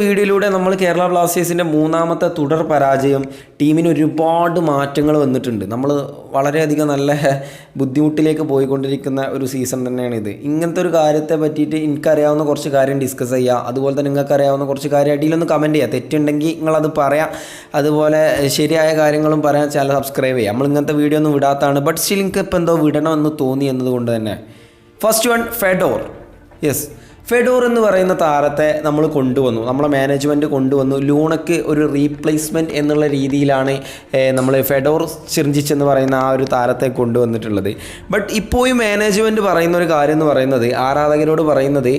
വീഡിയോയിലൂടെ നമ്മൾ കേരള ബ്ലാസ്റ്റേഴ്സിന്റെ മൂന്നാമത്തെ തുടർ പരാജയം ടീമിന് ഒരുപാട് മാറ്റങ്ങൾ വന്നിട്ടുണ്ട്. നമ്മൾ വളരെയധികം നല്ല ബുദ്ധിമുട്ടിലേക്ക് പോയിക്കൊണ്ടിരിക്കുന്ന ഒരു സീസൺ തന്നെയാണ് ഇത്. ഇങ്ങനത്തെ ഒരു കാര്യത്തെ പറ്റിയിട്ട് എനിക്കറിയാവുന്ന കുറച്ച് കാര്യം ഡിസ്കസ് ചെയ്യുക അതുപോലെ തന്നെ നിങ്ങൾക്ക് അറിയാവുന്ന കുറച്ച് കാര്യം അടിയിലൊന്ന് കമന്റ് ചെയ്യുക തെറ്റുണ്ടെങ്കിൽ നിങ്ങളത് പറയാം. അതുപോലെ ശരിയായ കാര്യങ്ങളും പറയാൻ ചാനൽ സബ്സ്ക്രൈബ് ചെയ്യുക നമ്മൾ ഇങ്ങനത്തെ വീഡിയോ ഒന്നും വിടാത്തതാണ്. ബട്ട് സ്റ്റിൽ നിങ്ങൾക്ക് ഇപ്പോൾ എന്തോ വിടണമെന്ന് തോന്നി എന്നതുകൊണ്ട് തന്നെ. First one Fedor yes Fedor എന്ന് പറയുന്ന താരത്തെ നമ്മൾ കൊണ്ടുവന്നു. നമ്മളെ മാനേജ്മെന്റ് കൊണ്ടുവന്നു. ലൂണയ്ക്ക് ഒരു റീപ്ലേസ്മെന്റ് എന്നുള്ള രീതിയിലാണ് നമ്മൾ ഫെഡോർ ചിർജിച്ച് എന്ന് പറയുന്ന ആ ഒരു താരത്തെ കൊണ്ടുവന്നിട്ടുള്ളത്. ബട്ട് ഇപ്പോഴും മാനേജ്മെന്റ് പറയുന്ന ഒരു കാര്യം എന്ന് പറയുന്നത് ആരാധകരോട് പറയുന്നത്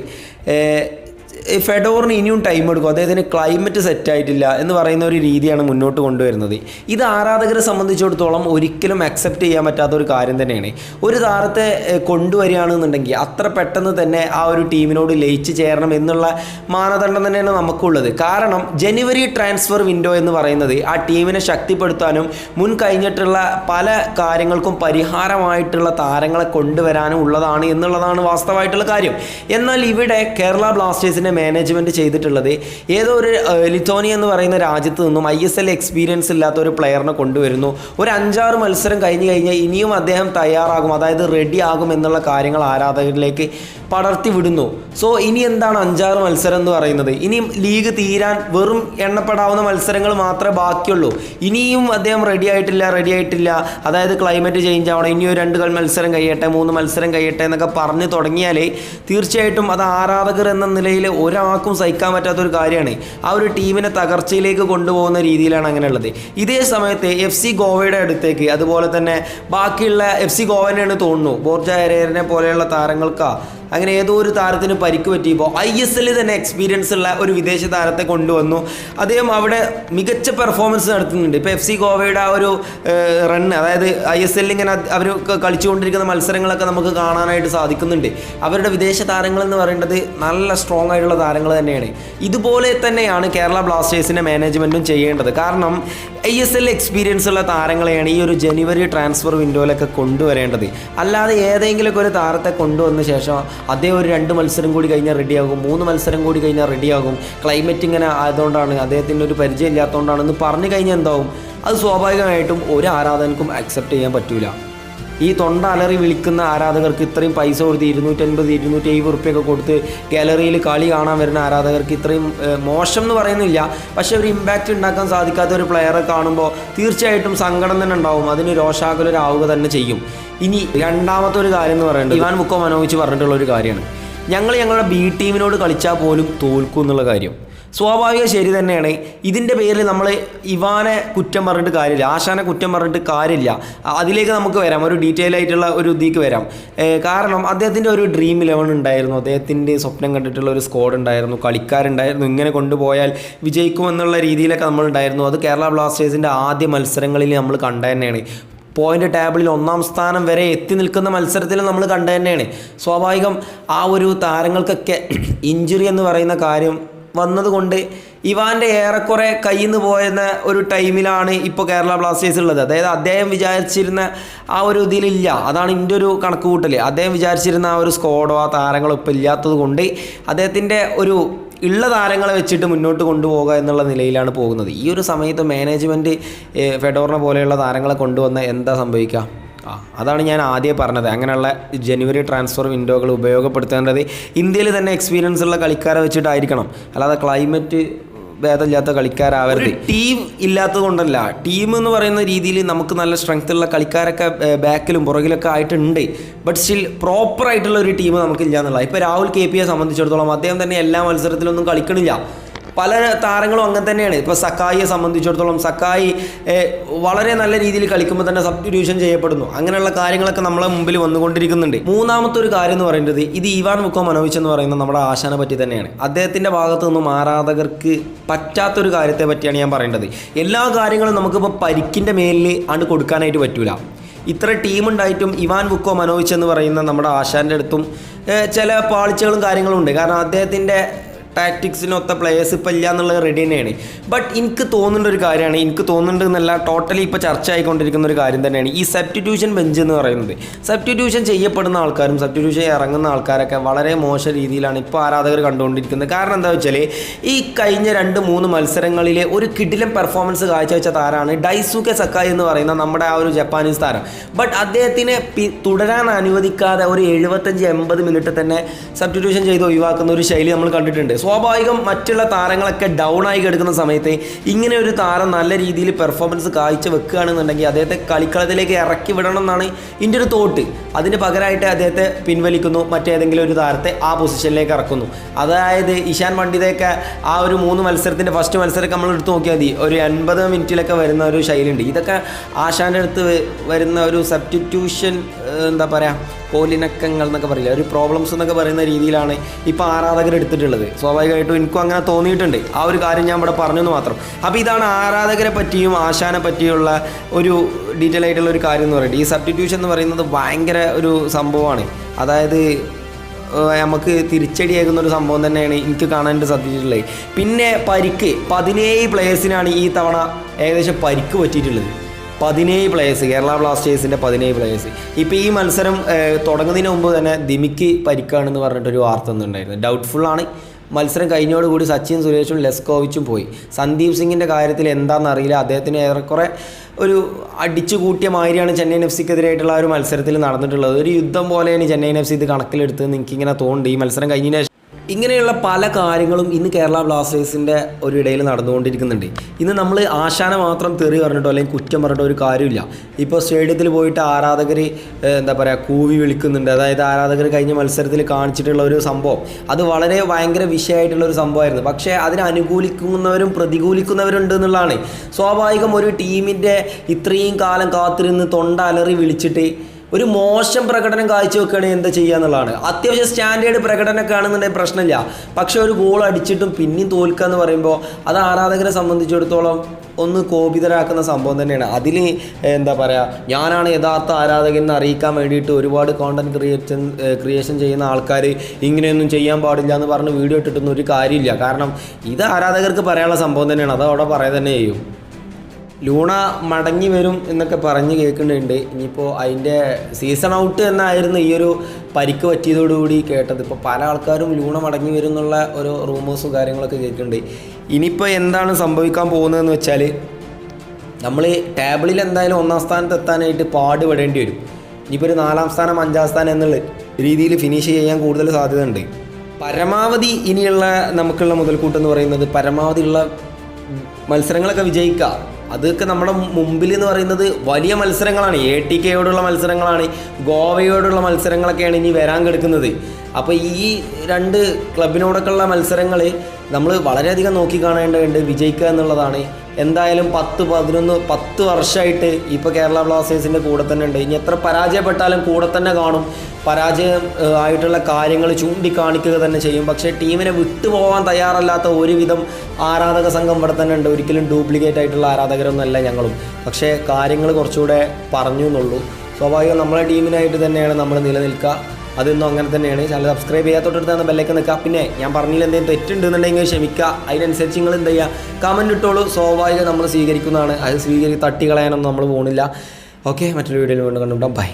ഫെഡോറിന് ഇനിയും ടൈം എടുക്കും. അദ്ദേഹത്തിന് ക്ലൈമറ്റ് സെറ്റ് ആയിട്ടില്ല എന്ന് പറയുന്ന ഒരു രീതിയാണ് മുന്നോട്ട് കൊണ്ടുവരുന്നത്. ഇത് ആരാധകരെ സംബന്ധിച്ചിടത്തോളം ഒരിക്കലും അക്സെപ്റ്റ് ചെയ്യാൻ പറ്റാത്ത ഒരു കാര്യം തന്നെയാണ്. ഒരു താരത്തെ കൊണ്ടുവരികയാണെന്നുണ്ടെങ്കിൽ അത്ര പെട്ടെന്ന് തന്നെ ആ ഒരു ടീമിനോട് ലയിച്ച് ചേരണം എന്നുള്ള മാനദണ്ഡം തന്നെയാണ് നമുക്കുള്ളത്. കാരണം ജനുവരി ട്രാൻസ്ഫർ വിൻഡോ എന്ന് പറയുന്നത് ആ ടീമിനെ ശക്തിപ്പെടുത്താനും മുൻ കഴിഞ്ഞിട്ടുള്ള പല കാര്യങ്ങൾക്കും പരിഹാരമായിട്ടുള്ള താരങ്ങളെ കൊണ്ടുവരാനും ഉള്ളതാണ് എന്നുള്ളതാണ് വാസ്തവമായിട്ടുള്ള കാര്യം. എന്നാൽ ഇവിടെ കേരള ബ്ലാസ്റ്റേഴ്സിന്റെ മാനേജ്മെന്റ് ചെയ്തിട്ടുള്ളത്. ഏതോ ഒരു ലിത്തോണിയ എന്ന് പറയുന്ന രാജ്യത്ത് നിന്നും ഐ എസ് എൽ എക്സ്പീരിയൻസ് ഇല്ലാത്ത ഒരു പ്ലെയറിനെ കൊണ്ടുവരുന്നു. ഒരു അഞ്ചാറ് മത്സരം കഴിഞ്ഞ് കഴിഞ്ഞാൽ ഇനിയും അദ്ദേഹം തയ്യാറാകും. അതായത് റെഡി ആകും എന്നുള്ള കാര്യങ്ങൾ ആരാധകരിലേക്ക് പടർത്തി വിടുന്നു. സോ ഇനി എന്താണ് അഞ്ചാറ് മത്സരം എന്ന് പറയുന്നത്? ഇനിയും ലീഗ് തീരാൻ വെറും എണ്ണപ്പെടാവുന്ന മത്സരങ്ങൾ മാത്രമേ ബാക്കിയുള്ളൂ. ഇനിയും അദ്ദേഹം റെഡി ആയിട്ടില്ല റെഡി ആയിട്ടില്ല. അതായത് ക്ലൈമറ്റ് ചേഞ്ച് ആവണം. ഇനി ഒരു രണ്ട് മത്സരം കഴിയട്ടെ മൂന്ന് മത്സരം കഴിയട്ടെ എന്നൊക്കെ പറഞ്ഞു തുടങ്ങിയാൽ തീർച്ചയായിട്ടും അത് ആരാധകർ എന്ന നിലയിൽ ഒരാൾക്കും സഹിക്കാൻ പറ്റാത്ത ഒരു കാര്യമാണ്. ആ ഒരു ടീമിനെ തകർച്ചയിലേക്ക് കൊണ്ടുപോകുന്ന രീതിയിലാണ് അങ്ങനെയുള്ളത്. ഇതേ സമയത്ത് എഫ് സി ഗോവയുടെ അടുത്തേക്ക് അതുപോലെ തന്നെ ബാക്കിയുള്ള എഫ് സി ഗോവനെയാണ് തോന്നുന്നു. ബോർജ ഹെരേറിനെ പോലെയുള്ള താരങ്ങൾക്കാ അങ്ങനെ ഏതോ ഒരു താരത്തിന് പരിക്ക് പറ്റിയപ്പോൾ ഐ എസ് എല്ലിൽ തന്നെ എക്സ്പീരിയൻസ് ഉള്ള ഒരു വിദേശ താരത്തെ കൊണ്ടുവന്നു. അദ്ദേഹം അവിടെ മികച്ച പെർഫോമൻസ് നടത്തുന്നുണ്ട്. ഇപ്പോൾ എഫ് സി ഗോവയുടെ ആ ഒരു റൺ അതായത് ഐ എസ് എല്ലിൽ ഇങ്ങനെ അവർ കളിച്ചുകൊണ്ടിരിക്കുന്ന മത്സരങ്ങളൊക്കെ നമുക്ക് കാണാനായിട്ട് സാധിക്കുന്നുണ്ട്. അവരുടെ വിദേശ താരങ്ങൾ എന്ന് പറയുന്നത് നല്ല സ്ട്രോങ് ആയിട്ടുള്ള താരങ്ങൾ തന്നെയാണ്. ഇതുപോലെ തന്നെയാണ് കേരള ബ്ലാസ്റ്റേഴ്സിന്റെ മാനേജ്മെന്റും ചെയ്യേണ്ടത്. കാരണം ഐ എസ് എൽ എക്സ്പീരിയൻസ് ഉള്ള താരങ്ങളെയാണ് ഈ ഒരു ജനുവരി ട്രാൻസ്ഫർ വിൻഡോയിലൊക്കെ കൊണ്ടുവരേണ്ടത്. അല്ലാതെ ഏതെങ്കിലുമൊക്കെ ഒരു താരത്തെ കൊണ്ടുവന്ന ശേഷം അദ്ദേഹം ഒരു രണ്ട് മത്സരം കൂടി കഴിഞ്ഞാൽ റെഡിയാകും മൂന്ന് മത്സരം കൂടി കഴിഞ്ഞാൽ റെഡിയാകും ക്ലൈമറ്റ് ഇങ്ങനെ ആയതുകൊണ്ടാണ് അദ്ദേഹത്തിന്റെ ഒരു പരിചയം ഇല്ലാത്തതുകൊണ്ടാണെന്ന് പറഞ്ഞു കഴിഞ്ഞാൽ എന്താവും? അത് സ്വാഭാവികമായിട്ടും ഒരു ആരാധനക്കും അക്സെപ്റ്റ് ചെയ്യാൻ പറ്റൂല. ഈ തൊണ്ട അലറി വിളിക്കുന്ന ആരാധകർക്ക് ഇത്രയും പൈസ കൊടുത്ത് ഇരുന്നൂറ്റൻപത് ഇരുന്നൂറ്റി എഴുപത് റുപ്യൊക്കെ കൊടുത്ത് ഗാലറിയിൽ കളി കാണാൻ വരുന്ന ആരാധകർക്ക് ഇത്രയും മോശം എന്ന് പറയുന്നില്ല. പക്ഷേ ഒരു ഇമ്പാക്റ്റ് ഉണ്ടാക്കാൻ സാധിക്കാത്ത ഒരു പ്ലെയറെ കാണുമ്പോൾ തീർച്ചയായിട്ടും സങ്കടം തന്നെ ഉണ്ടാവും. അതിന് രോഷാകുലരാവുക തന്നെ ചെയ്യും. ഇനി രണ്ടാമത്തെ ഒരു കാര്യം എന്ന് പറയുന്നത് ഇവാൻ മുക്കോ മനോവിച്ച് പറഞ്ഞിട്ടുള്ള ഒരു കാര്യമാണ്. ഞങ്ങൾ ഞങ്ങളുടെ ബി ടീമിനോട് കളിച്ചാൽ പോലും തോൽക്കും എന്നുള്ള കാര്യം. സ്വാഭാവിക ശരി തന്നെയാണ്. ഇതിന്റെ പേരിൽ നമ്മൾ ഇവാനെ കുറ്റം പറഞ്ഞിട്ട് കാര്യമില്ല. ആശാനെ കുറ്റം പറഞ്ഞിട്ട് കാര്യമില്ല. അതിലേക്ക് നമുക്ക് വരാം. ഒരു ഡീറ്റെയിൽ ആയിട്ടുള്ള ഒരു ഇതിലേക്ക് വരാം. കാരണം അദ്ദേഹത്തിന്റെ ഒരു ഡ്രീം ഇലവൻ ഉണ്ടായിരുന്നു. അദ്ദേഹത്തിന്റെ സ്വപ്നം കണ്ടിട്ടുള്ള ഒരു സ്ക്വാഡ് ഉണ്ടായിരുന്നു. കളിക്കാരുണ്ടായിരുന്നു. ഇങ്ങനെ കൊണ്ടുപോയാൽ വിജയിക്കുമെന്നുള്ള രീതിയിലൊക്കെ നമ്മൾ ഉണ്ടായിരുന്നു. അത് കേരള ബ്ലാസ്റ്റേഴ്സിന്റെ ആദ്യ മത്സരങ്ങളിൽ നമ്മൾ കണ്ട തന്നെയാണ്. പോയിന്റ് ടേബിളിൽ ഒന്നാം സ്ഥാനം വരെ എത്തി നിൽക്കുന്ന മത്സരത്തിൽ നമ്മൾ കണ്ടു തന്നെയാണ്. സ്വാഭാവികം ആ ഒരു താരങ്ങൾക്കൊക്കെ ഇഞ്ചുറി എന്ന് പറയുന്ന കാര്യം വന്നതുകൊണ്ട് ഇവാന്റെ ഏറെക്കുറെ കയ്യിൽ നിന്ന് പോയെന്ന ഒരു ടൈമിലാണ് ഇപ്പോൾ കേരള ബ്ലാസ്റ്റേഴ്സ് ഉള്ളത്. അതായത് അദ്ദേഹം വിചാരിച്ചിരുന്ന ആ ഒരു ഇതിലില്ല. അതാണ് എന്റെ ഒരു കണക്ക് കൂട്ടൽ അദ്ദേഹം വിചാരിച്ചിരുന്ന ആ ഒരു സ്ക്വാഡോ ആ താരങ്ങളോ ഇപ്പോൾ ഇല്ലാത്തത് കൊണ്ട് അദ്ദേഹത്തിന്റെ ഒരു ഉള്ള താരങ്ങളെ വെച്ചിട്ട് മുന്നോട്ട് കൊണ്ടുപോകുക എന്നുള്ള നിലയിലാണ് പോകുന്നത്. ഈ ഒരു സമയത്ത് മാനേജ്മെന്റ് ഫെഡോറിനെ പോലെയുള്ള താരങ്ങളെ കൊണ്ടുവന്ന എന്താ സംഭവിക്കുക അതാണ് ഞാൻ ആദ്യം പറഞ്ഞത്. അങ്ങനെയുള്ള ജനുവരി ട്രാൻസ്ഫർ വിൻഡോകൾ ഉപയോഗപ്പെടുത്തേണ്ടത് ഇന്ത്യയിൽ തന്നെ എക്സ്പീരിയൻസ് ഉള്ള കളിക്കാരെ വെച്ചിട്ടായിരിക്കണം. അല്ലാതെ ക്ലൈമറ്റ് ഭേദമില്ലാത്ത കളിക്കാരാവരുത്. ടീം ഇല്ലാത്തത് കൊണ്ടല്ല. ടീം എന്ന് പറയുന്ന രീതിയിൽ നമുക്ക് നല്ല സ്ട്രെങ്ത് ഉള്ള കളിക്കാരൊക്കെ ബാക്കിലും പുറകിലൊക്കെ ആയിട്ടുണ്ട്. ബട്ട് സ്റ്റിൽ പ്രോപ്പർ ആയിട്ടുള്ള ഒരു ടീം നമുക്കില്ല എന്നുള്ള ഇപ്പോൾ രാഹുൽ കെ പിയെ സംബന്ധിച്ചിടത്തോളം അദ്ദേഹം തന്നെ എല്ലാ മത്സരത്തിലൊന്നും കളിക്കണില്ല. പല താരങ്ങളും അങ്ങനെ തന്നെയാണ്. ഇപ്പോൾ സക്കായിയെ സംബന്ധിച്ചിടത്തോളം സക്കായി വളരെ നല്ല രീതിയിൽ കളിക്കുമ്പോൾ തന്നെ സബ്സ്റ്റിറ്റ്യൂഷൻ ചെയ്യപ്പെടുന്നു. അങ്ങനെയുള്ള കാര്യങ്ങളൊക്കെ നമ്മളെ മുമ്പിൽ വന്നുകൊണ്ടിരിക്കുന്നുണ്ട്. മൂന്നാമത്തെ ഒരു കാര്യം എന്ന് പറയുന്നത് ഇത് ഇവാൻ മുക്കോ മനോവിച്ച് എന്ന് പറയുന്നത് നമ്മുടെ ആശാനെ പറ്റി തന്നെയാണ്. അദ്ദേഹത്തിന്റെ ഭാഗത്തു നിന്നും ആരാധകർക്ക് പറ്റാത്തൊരു കാര്യത്തെ പറ്റിയാണ് ഞാൻ പറയേണ്ടത്. എല്ലാ കാര്യങ്ങളും നമുക്കിപ്പോൾ പരിക്കിന്റെ മേലിൽ ആണ് കൊടുക്കാനായിട്ട് പറ്റൂല. ഇത്ര ടീമുണ്ടായിട്ടും ഇവാൻ വുക്കോ മനോവിച്ച് എന്ന് പറയുന്ന നമ്മുടെ ആശാന്റെ അടുത്തും ചില പാളിച്ചകളും കാര്യങ്ങളും ഉണ്ട്. കാരണം അദ്ദേഹത്തിന്റെ ടാക്ടിക്സിനൊത്ത പ്ലേയേഴ്സ് ഇപ്പം ഇല്ല എന്നുള്ളത് റെഡി തന്നെയാണ്. ബട്ട് എനിക്ക് തോന്നുന്ന ഒരു കാര്യമാണ്. എനിക്ക് തോന്നുന്നുണ്ട് എന്നല്ല ടോട്ടലി ഇപ്പോൾ ചർച്ച ആയിക്കൊണ്ടിരിക്കുന്ന ഒരു കാര്യം തന്നെയാണ്. ഈ സബ്സ്റ്റിറ്റ്യൂഷൻ ബെഞ്ച് എന്ന് പറയുന്നത്. സബ്സ്റ്റിറ്റ്യൂഷൻ ചെയ്യപ്പെടുന്ന ആൾക്കാരും സബ്സ്റ്റിറ്റ്യൂഷൻ ഇറങ്ങുന്ന ആൾക്കാരൊക്കെ വളരെ മോശം രീതിയിലാണ് ഇപ്പോൾ ആരാധകർ കണ്ടുകൊണ്ടിരിക്കുന്നത്. കാരണം എന്താ വെച്ചാൽ ഈ കഴിഞ്ഞ രണ്ട് മൂന്ന് മത്സരങ്ങളിലെ ഒരു കിടിലം പെർഫോമൻസ് കാഴ്ചവെച്ച താരമാണ് ഡൈസുക്കെ സക്കായി എന്ന് പറയുന്ന നമ്മുടെ ആ ഒരു ജപ്പാനീസ് താരം. ബട്ട് അദ്ദേഹത്തിനെ തുടരാൻ അനുവദിക്കാതെ ഒരു എഴുപത്തഞ്ച് എൺപത് മിനിറ്റ് തന്നെ സബ്സ്റ്റിറ്റ്യൂഷൻ ചെയ്ത് ഒഴിവാക്കുന്ന ഒരു ശൈലി നമ്മൾ കണ്ടിട്ടുണ്ട്. സ്വാഭാവികം മറ്റുള്ള താരങ്ങളൊക്കെ ഡൗൺ ആയി കിടക്കുന്ന സമയത്ത് ഇങ്ങനെ ഒരു താരം നല്ല രീതിയിൽ പെർഫോമൻസ് കാഴ്ച വെക്കുകയാണെന്നുണ്ടെങ്കിൽ അദ്ദേഹത്തെ കളിക്കളത്തിലേക്ക് ഇറക്കി വിടണം എന്നാണ് എന്റെ ഒരു തോട്ട്. അതിന് പകരമായിട്ട് അദ്ദേഹത്തെ പിൻവലിക്കുന്നു മറ്റേതെങ്കിലും ഒരു താരത്തെ ആ പൊസിഷനിലേക്ക് ഇറക്കുന്നു. അതായത് ഇഷാൻ പണ്ഡിതയൊക്കെ ആ ഒരു മൂന്ന് മത്സരത്തിന്റെ ഫസ്റ്റ് മത്സരമൊക്കെ നമ്മൾ എടുത്ത് നോക്കിയാൽ മതി. ഒരു എൺപത് മിനിറ്റിലൊക്കെ വരുന്ന ഒരു ശൈലിയുണ്ട്. ഇതൊക്കെ ആശാന്റെ അടുത്ത് വരുന്ന ഒരു സബ്സ്റ്റിറ്റ്യൂഷൻ എന്താ പറയുക കോലിനക്കങ്ങൾ എന്നൊക്കെ പറയില്ല? ഒരു പ്രോബ്ലംസ് എന്നൊക്കെ പറയുന്ന രീതിയിലാണ് ഇപ്പോൾ ആരാധകർ എടുത്തിട്ടുള്ളത്. സ്വാഭാവികമായിട്ടും എനിക്കും അങ്ങനെ തോന്നിയിട്ടുണ്ട്. ആ ഒരു കാര്യം ഞാൻ ഇവിടെ പറഞ്ഞെന്ന് മാത്രം. അപ്പോൾ ഇതാണ് ആരാധകരെ പറ്റിയും ആശാനെ പറ്റിയുള്ള ഒരു ഡീറ്റെയിൽ ആയിട്ടുള്ള ഒരു കാര്യം എന്ന് പറയുന്നത്. ഈ സബ്സ്റ്റിറ്റ്യൂഷൻ എന്ന് പറയുന്നത് ഭയങ്കര ഒരു സംഭവമാണ്. അതായത് നമുക്ക് തിരിച്ചടിയേക്കുന്ന ഒരു സംഭവം തന്നെയാണ് എനിക്ക് കാണാനായിട്ട് സാധിച്ചിട്ടുള്ളത്. പിന്നെ പരിക്ക്. പതിനേഴ് പ്ലേയേഴ്സിനാണ് ഈ തവണ ഏകദേശം പരിക്ക് പറ്റിയിട്ടുള്ളത്. പതിനേഴ് പ്ലേയേഴ്സ് കേരള ബ്ലാസ്റ്റേഴ്സിന്റെ പതിനേഴ് പ്ലേയേഴ്സ് ഇപ്പോൾ ഈ മത്സരം തുടങ്ങുന്നതിന് മുമ്പ് തന്നെ ദിമിക്ക് പരിക്കാണെന്ന് പറഞ്ഞിട്ടൊരു വാർത്ത ഒന്നുണ്ടായിരുന്നു ഡൗട്ട്ഫുൾ ആണ്. മത്സരം കഴിഞ്ഞോടുകൂടി സച്ചിൻ സുരേഷും ലെസ്കോവിച്ചും പോയി. സന്ദീപ് സിംഗിന്റെ കാര്യത്തിൽ എന്താണെന്നറിയില്ല അദ്ദേഹത്തിന് ഏറെക്കുറെ ഒരു അടിച്ചു കൂട്ടിയ മാതിരിയാണ് ചെന്നൈയിൻ എഫ് സിക്കെതിരായിട്ടുള്ള ഒരു മത്സരത്തിൽ നടന്നിട്ടുള്ളത്. ഒരു യുദ്ധം പോലെയാണ് ചെന്നൈയിൻ എഫ് സി ഇത് കണക്കിലെടുത്ത് എനിക്കിങ്ങനെ തോന്നുന്നുണ്ട്. ഈ മത്സരം കഴിഞ്ഞതിന് ഇങ്ങനെയുള്ള പല കാര്യങ്ങളും ഇന്ന് കേരള ബ്ലാസ്റ്റേഴ്സിന്റെ ഒരു ഇടയിൽ നടന്നുകൊണ്ടിരിക്കുന്നുണ്ട്. ഇന്ന് നമ്മൾ ആശാന മാത്രം തെറി പറഞ്ഞിട്ടോ അല്ലെങ്കിൽ കുറ്റം പറഞ്ഞിട്ടോ ഒരു കാര്യമില്ല. ഇപ്പോൾ സ്റ്റേഡിയത്തിൽ പോയിട്ട് ആരാധകർ എന്താ പറയുക കൂവി വിളിക്കുന്നുണ്ട്. അതായത് ആരാധകർ കഴിഞ്ഞ മത്സരത്തിൽ കാണിച്ചിട്ടുള്ള ഒരു സംഭവം. അത് വളരെ ഭയങ്കര വിഷയമായിട്ടുള്ള ഒരു സംഭവമായിരുന്നു. പക്ഷേ അതിനെ അനുകൂലിക്കുന്നവരും പ്രതികൂലിക്കുന്നവരുണ്ട് എന്നുള്ളതാണ്. സ്വാഭാവികം ഒരു ടീമിന്റെ ഇത്രയും കാലം കാത്തിരുന്ന് തൊണ്ട അലറി വിളിച്ചിട്ട് ഒരു മോശം പ്രകടനം കാഴ്ചവെക്കുകയാണെങ്കിൽ എന്താ ചെയ്യുക എന്നുള്ളതാണ്. അത്യാവശ്യം സ്റ്റാൻഡേർഡ് പ്രകടനമൊക്കെ ആണെന്നുണ്ടെങ്കിൽ പ്രശ്നമില്ല. പക്ഷെ ഒരു ഗോൾ അടിച്ചിട്ടും പിന്നെയും തോൽക്കുക എന്ന് പറയുമ്പോൾ അത് ആരാധകരെ സംബന്ധിച്ചിടത്തോളം ഒന്ന് കോപിതരാക്കുന്ന സംഭവം തന്നെയാണ്. അതിൽ എന്താ പറയുക ഞാനാണ് യഥാർത്ഥ ആരാധകൻ എന്ന് അറിയിക്കാൻ വേണ്ടിയിട്ട് ഒരുപാട് കോണ്ടന്റ് ക്രിയേഷൻ ക്രിയേഷൻ ചെയ്യുന്ന ആൾക്കാർ ഇങ്ങനെയൊന്നും ചെയ്യാൻ പാടില്ല എന്ന് പറഞ്ഞ് വീഡിയോ ഇട്ടിട്ടൊന്നും ഒരു കാര്യമില്ല. കാരണം ഇത് ആരാധകർക്ക് പറയാനുള്ള സംഭവം തന്നെയാണ്. അത് അവിടെ പറയുക തന്നെ ചെയ്യും. ലൂണ മടങ്ങി വരും എന്നൊക്കെ പറഞ്ഞ് കേൾക്കുന്നുണ്ട്. ഇനിയിപ്പോൾ അതിന്റെ സീസൺ ഔട്ട് എന്നായിരുന്നു ഈ ഒരു പരിക്ക് പറ്റിയതോടുകൂടി കേട്ടത്. ഇപ്പോൾ പല ആൾക്കാരും ലൂണ മടങ്ങി വരും എന്നുള്ള ഒരു റൂമേഴ്സും കാര്യങ്ങളൊക്കെ കേൾക്കുന്നുണ്ട്. ഇനിയിപ്പോൾ എന്താണ് സംഭവിക്കാൻ പോകുന്നതെന്ന് വെച്ചാൽ നമ്മൾ ടേബിളിൽ എന്തായാലും ഒന്നാം സ്ഥാനത്ത് എത്താനായിട്ട് പാടുപെടേണ്ടി വരും. ഇനിയിപ്പോൾ ഒരു നാലാം സ്ഥാനം അഞ്ചാം സ്ഥാനം എന്നുള്ള രീതിയിൽ ഫിനിഷ് ചെയ്യാൻ കൂടുതൽ സാധ്യതയുണ്ട്. പരമാവധി ഇനിയുള്ള നമുക്കുള്ള മുതൽക്കൂട്ടെന്ന് പറയുന്നത് പരമാവധി ഉള്ള മത്സരങ്ങളൊക്കെ വിജയിക്കുക അതൊക്കെ നമ്മുടെ മുമ്പിൽ എന്ന് പറയുന്നത് വലിയ മത്സരങ്ങളാണ്. എ ടി കെയോടുള്ള മത്സരങ്ങളാണ്. ഗോവയോടുള്ള മത്സരങ്ങളൊക്കെയാണ് ഇനി വരാൻ കിടക്കുന്നത്. അപ്പോൾ ഈ രണ്ട് ക്ലബിനോടൊക്കെയുള്ള മത്സരങ്ങൾ നമ്മൾ വളരെയധികം നോക്കിക്കാണേണ്ടതുണ്ട് വിജയിക്കുക എന്നുള്ളതാണ്. എന്തായാലും പത്ത് പതിനൊന്ന് പത്ത് വർഷമായിട്ട് ഇപ്പോൾ കേരള ബ്ലാസ്റ്റേഴ്സിന്റെ കൂടെ തന്നെ ഉണ്ട്. ഇനി എത്ര പരാജയപ്പെട്ടാലും കൂടെ തന്നെ കാണും. പരാജയം ആയിട്ടുള്ള കാര്യങ്ങൾ ചൂണ്ടിക്കാണിക്കുക തന്നെ ചെയ്യും. പക്ഷേ ടീമിനെ വിട്ടുപോകാൻ തയ്യാറല്ലാത്ത ഒരുവിധം ആരാധക സംഘം ഇവിടെ തന്നെ ഉണ്ട്. ഒരിക്കലും ഡ്യൂപ്ലിക്കേറ്റ് ആയിട്ടുള്ള ആരാധകരൊന്നുമല്ല ഞങ്ങളും. പക്ഷേ കാര്യങ്ങൾ കുറച്ചുകൂടെ പറഞ്ഞു എന്നുള്ളൂ സ്വാഭാവികം നമ്മളെ ടീമിനായിട്ട് തന്നെയാണ് നമ്മൾ നിലനിൽക്കുക. അതൊന്നും അങ്ങനെ തന്നെയാണ്. ചാനൽ സബ്സ്ക്രൈബ് ചെയ്യാത്തോട്ടടുത്താണ് ബെല്ലൊക്കെ നിൽക്കുക. പിന്നെ ഞാൻ പറഞ്ഞില്ല എന്തെങ്കിലും തെറ്റുണ്ടെന്നുണ്ടെങ്കിൽ ക്ഷമിക്കുക. അതിനനുസരിച്ച് നിങ്ങൾ എന്ത് ചെയ്യുക? കമന്റ് ഇട്ടോളൂ. സ്വാഭാവികം നമ്മൾ സ്വീകരിക്കുന്നതാണ്. അത് സ്വീകരി തട്ടി കളയാനൊന്നും നമ്മൾ പോകണില്ല ഓക്കെ മറ്റൊരു വീഡിയോയിൽ വീണ്ടും കണ്ടുപിട്ടാം ബൈ